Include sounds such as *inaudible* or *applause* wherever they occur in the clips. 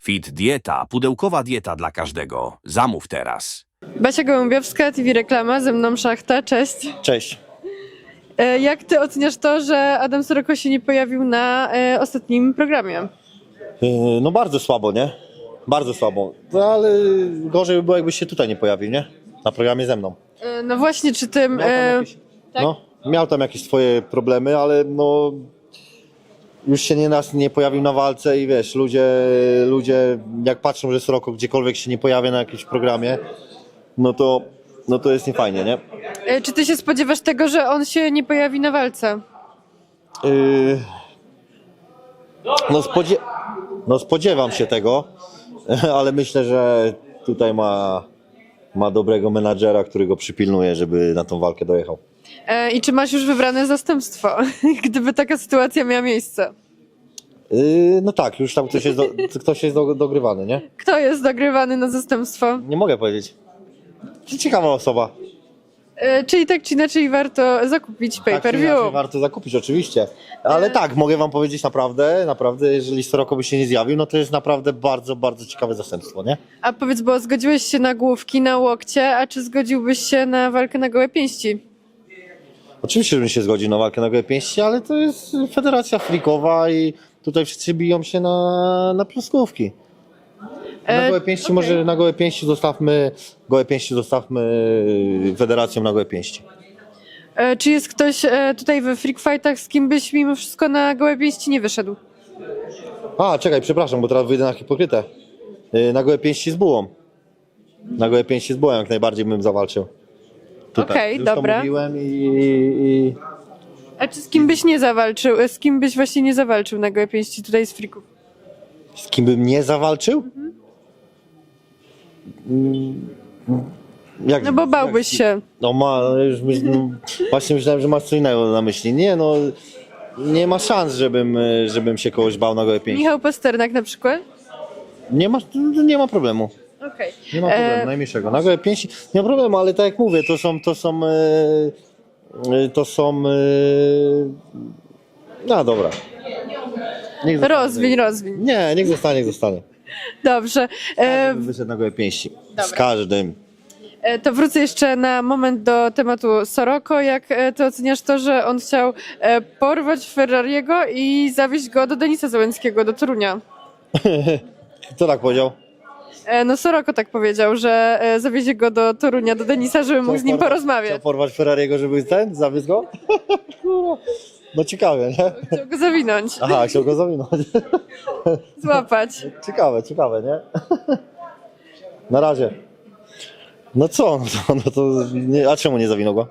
Fit Dieta, pudełkowa dieta dla każdego. Zamów teraz. Basia Gołębiowska, TV Reklama, ze mną Szachta, cześć. Cześć. E, Jak ty oceniasz to, że Adam Soroko się nie pojawił na e, ostatnim programie? Yy, No bardzo słabo, nie? Bardzo słabo. No ale gorzej by było, jakbyś się tutaj nie pojawił, nie? Na programie ze mną. E, No właśnie, czy tym... Miał tam E, jakieś, no, miał tam jakieś swoje problemy, ale no już się nie raz nie pojawił na walce i wiesz, ludzie, ludzie jak patrzą, że Soroko gdziekolwiek się nie pojawia na jakimś programie, no to, no to jest niefajnie, nie? e, czy ty się spodziewasz tego, że on się nie pojawi na walce? Yy, no, spodzie no spodziewam się tego, *laughs* ale myślę, że tutaj ma, ma dobrego menadżera, który go przypilnuje, żeby na tą walkę dojechał. E, I czy masz już wybrane zastępstwo, *laughs* gdyby taka sytuacja miała miejsce? Yy, no tak, już tam ktoś jest, do, *laughs* ktoś jest do, dogrywany, nie? Kto jest dogrywany na zastępstwo? Nie mogę powiedzieć. Ciekawa osoba. E, Czy i tak, czy inaczej warto zakupić pay Tak, per czy inaczej warto zakupić, oczywiście. Ale E. tak, mogę wam powiedzieć naprawdę, naprawdę, jeżeli Soroko by się nie zjawił, no to jest naprawdę bardzo, bardzo ciekawe zastępstwo, nie? A powiedz, bo zgodziłeś się na główki, na łokcie, a czy zgodziłbyś się na walkę na gołe pięści? Oczywiście, żebym się zgodził na walkę na gołe pięści, ale to jest federacja frikowa i tutaj wszyscy biją się na, na piąskówki. Na E, gołe pięści okej. może na gołe pięści zostawmy, gołe pięści zostawmy federacją na gołe pięści. E, Czy jest ktoś e, tutaj we freak fightach, z kim byś mimo wszystko na gołe pięści nie wyszedł? A, czekaj, przepraszam, bo teraz wyjdę na hipokrytę. Yy, Na gołe pięści z bułą. Na gołe pięści z bułą jak najbardziej bym zawalczył. Tutaj. Okej, Już to dobra. mówiłem i, i A czy z kim byś nie zawalczył? E, Z kim byś właśnie nie zawalczył na gołe pięści tutaj z freaków? z kim bym nie zawalczył? Mm, Jak, No bo bałbyś jak- się. No ma, już myśl, no, właśnie myślałem, że masz co innego na myśli. Nie no, nie ma szans, żebym, e, żebym się kogoś bał na gołe pięści. Michał Pasternak na przykład? Nie ma, nie ma problemu. Okej. Nie ma problemu, E, najmniejszego. Na gołe pięści nie ma problemu, ale tak jak mówię, to są, to są, e, e, to są, e, no dobra. Niech zostanie. Rozwiń, rozwiń. Nie, niech zostanie, niech zostanie. Dobrze. E, wyszedł na gołe pięści. Z każdym. e, to wrócę jeszcze na moment do tematu Soroko. Jak e, ty oceniasz to, że on chciał e, porwać Ferrariego i zawieźć go do Denisa Załęckiego, do Torunia? *laughs* Kto tak powiedział? E, No Soroko tak powiedział, że e, zawiezie go do Torunia, do Denisa, żeby mógł z nim Chciał porozmawiać. porwać Ferrariego, żeby ten, zawiózł go? *laughs* No ciekawe, nie? Chciał go zawinąć, Aha, chciał go zawinąć. *laughs* złapać. Ciekawe, ciekawe, nie? Na razie. No co, no to, no to nie, a czemu nie zawinął go?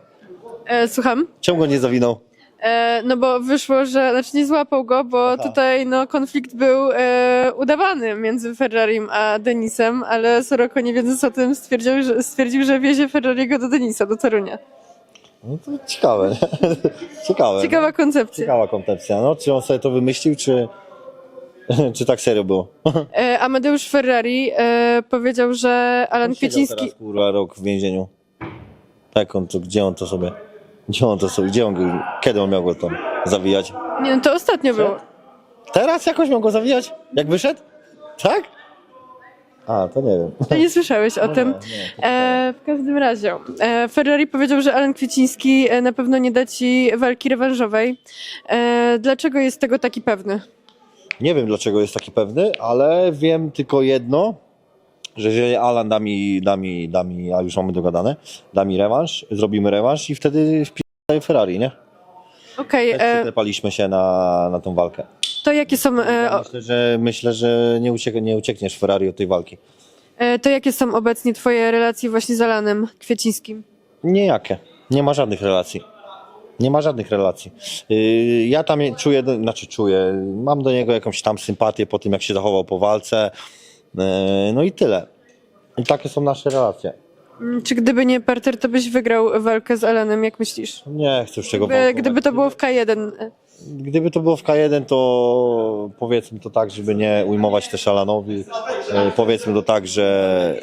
E, słucham? Czemu go nie zawinął? E, no bo wyszło, że, znaczy nie złapał go, bo tutaj no, konflikt był e, udawany między Ferrarim a Denisem, ale Soroko nie wiedząc o tym stwierdził, że, stwierdził, że wiezie Ferrariego do Denisa, do Torunia. No to ciekawe, nie? *laughs* Ciekawe. Ciekawa koncepcja. Ciekawa koncepcja, no. Czy on sobie to wymyślił, czy, *laughs* czy tak serio było? *laughs* E, Amadeusz Ferrari e, powiedział, że Alan Kwieciński... Teraz, kurwa, rok w więzieniu. Tak, on to, gdzie on to sobie, gdzie on to sobie, gdzie on go, kiedy on miał go tam zawijać? Nie, no to ostatnio było. Teraz jakoś miał go zawijać? Jak wyszedł? Tak? A, to nie wiem. To nie słyszałeś o tym. nie, to E, w każdym razie, e, Ferrari powiedział, że Alan Kwieciński e, na pewno nie da ci walki rewanżowej. E, dlaczego jest tego taki pewny? Nie wiem dlaczego jest taki pewny, ale wiem tylko jedno, że jeżeli Alan da mi, da mi, da mi, a już mamy dogadane, da mi rewanż, zrobimy rewanż i wtedy wpiszę Ferrari, nie? Okej, e, przytepaliśmy się na, na tą walkę. to jakie są e, o, Myślę, że, myślę, że nie, uciek, nie uciekniesz Ferrari od tej walki. e, to jakie są obecnie twoje relacje właśnie z Alanem Kwiecińskim? Nijakie. Nie ma żadnych relacji. Nie ma żadnych relacji. Yy, ja tam czuję, do- znaczy czuję, mam do niego jakąś tam sympatię po tym, jak się zachował po walce. Yy, no i tyle. I takie są nasze relacje. Mm, Czy gdyby nie parter, to byś wygrał walkę z Alanem, jak myślisz? Nie chcę już tego Gdyby, gdyby to było w K1. e, Gdyby to było w K1, to powiedzmy to tak, żeby nie ujmować też Alanowi. Yy, powiedzmy to tak, że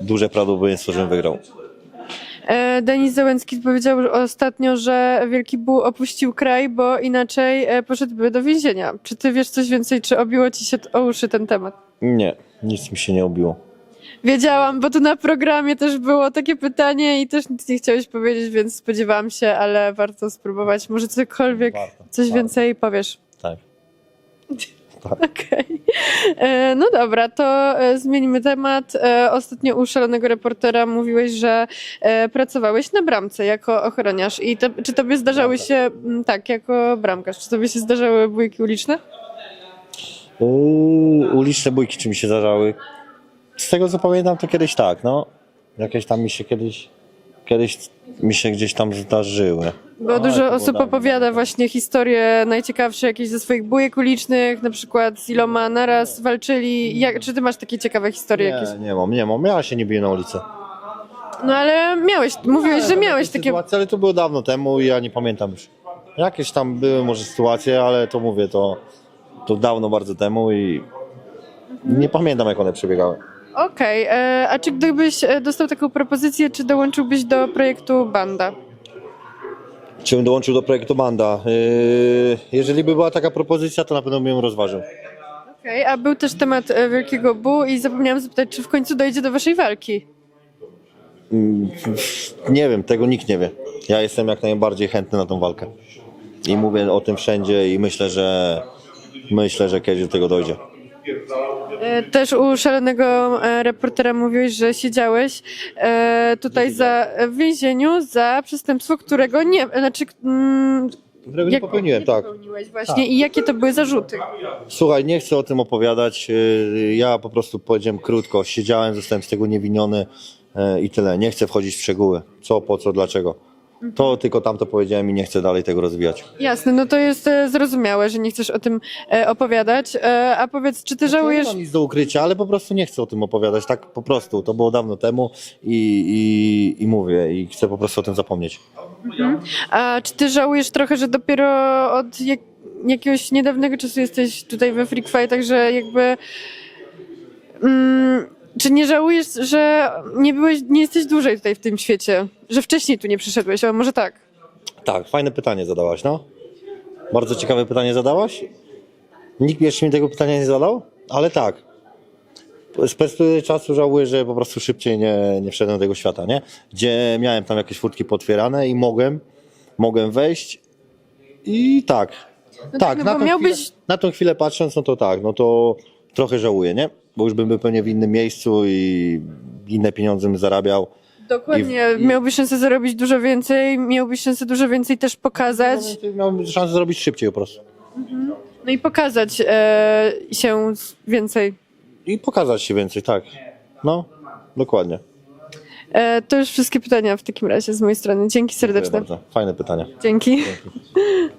duże prawdopodobieństwo, żebym wygrał. E, Denis Załęcki powiedział ostatnio, że Wielki Buł opuścił kraj, bo inaczej e, poszedłby do więzienia. Czy ty wiesz coś więcej, czy obiło ci się o uszy ten temat? Nie, nic mi się nie obiło. Wiedziałam, bo tu na programie też było takie pytanie i też nic nie chciałeś powiedzieć, więc spodziewałam się, ale warto spróbować. Może cokolwiek, Warto, coś warto. więcej powiesz. Tak. *laughs* Okej. E, No dobra, to e, zmieńmy temat. E, Ostatnio u szalonego reportera mówiłeś, że e, pracowałeś na bramce jako ochroniarz. I to, czy tobie zdarzały się, m, tak, jako bramkarz, czy tobie się zdarzały bójki uliczne? Uuu, uliczne bójki czy mi się zdarzały? Z tego co pamiętam, to kiedyś tak, no. Jakieś tam mi się kiedyś, kiedyś mi się gdzieś tam zdarzyły. Bo Ale to dużo było osób dawno. opowiada właśnie historie najciekawsze jakieś ze swoich bójek ulicznych, na przykład z iloma naraz walczyli. Jak, czy ty masz takie ciekawe historie jakieś? Nie, nie mam, nie mam. Ja się nie biję na ulicy. No ale miałeś, mówiłeś, że miałeś takie... Sytuacje, ale to było dawno temu i ja nie pamiętam już. Jakieś tam były może sytuacje, ale to mówię, to, to dawno bardzo temu i nie pamiętam jak one przebiegały. Okej, e, a czy gdybyś e, dostał taką propozycję, czy dołączyłbyś do projektu Banda? Czy bym dołączył do projektu Banda? Yy, jeżeli by była taka propozycja, to na pewno bym ją rozważył. Okej, a był też temat e, Wielkiego Bu i zapomniałam zapytać, czy w końcu dojdzie do waszej walki? Nie wiem, tego nikt nie wie. Ja jestem jak najbardziej chętny na tą walkę. I mówię o tym wszędzie i myślę, że myślę, że kiedyś do tego dojdzie. E, Też u szalonego e, reportera mówiłeś, że siedziałeś e, tutaj za, w więzieniu za przestępstwo, którego nie, znaczy... Mm, Którego nie popełniłem, nie tak. popełniłeś właśnie i jakie to były zarzuty? Słuchaj, nie chcę o tym opowiadać. Yy, Ja po prostu powiedziałem krótko. Siedziałem, zostałem z tego niewiniony yy, i tyle. Nie chcę wchodzić w szczegóły. Co, po co, dlaczego. To tylko tamto powiedziałem i nie chcę dalej tego rozwijać. Jasne, no to jest e, zrozumiałe, że nie chcesz o tym e, opowiadać, e, a powiedz, czy ty Ja żałujesz... nie mam nic do ukrycia, ale po prostu nie chcę o tym opowiadać. Tak po prostu. To było dawno temu i, i, i mówię i chcę po prostu o tym zapomnieć. A czy ty żałujesz trochę, że dopiero od jak, jakiegoś niedawnego czasu jesteś tutaj we Freak Fightach, że jakby... Mm, czy nie żałujesz, że nie byłeś, nie jesteś dłużej tutaj w tym świecie? Że wcześniej tu nie przyszedłeś, a może tak? Tak, fajne pytanie zadałaś, no. Bardzo ciekawe pytanie zadałaś. Nikt jeszcze mi tego pytania nie zadał, ale tak. Z perspektywy czasu żałuję, że po prostu szybciej nie, nie wszedłem do tego świata, nie? Gdzie miałem tam jakieś furtki potwierane i mogłem, mogłem wejść i tak. tak, no na, bo tą miałbyś- chwilę, na tą chwilę patrząc, no to tak, no to trochę żałuję, nie? Bo już bym był pewnie w innym miejscu i inne pieniądze bym zarabiał. Dokładnie. I- i- Miałbyś szansę zarobić dużo więcej, miałbyś szansę dużo więcej też pokazać. Miałbym szansę zrobić szybciej po prostu. No i pokazać e, się więcej. I pokazać się więcej, tak. No, dokładnie. E, to już wszystkie pytania w takim razie z mojej strony. Dzięki Dziękuję serdeczne. bardzo. Fajne pytania. Dzięki. *laughs*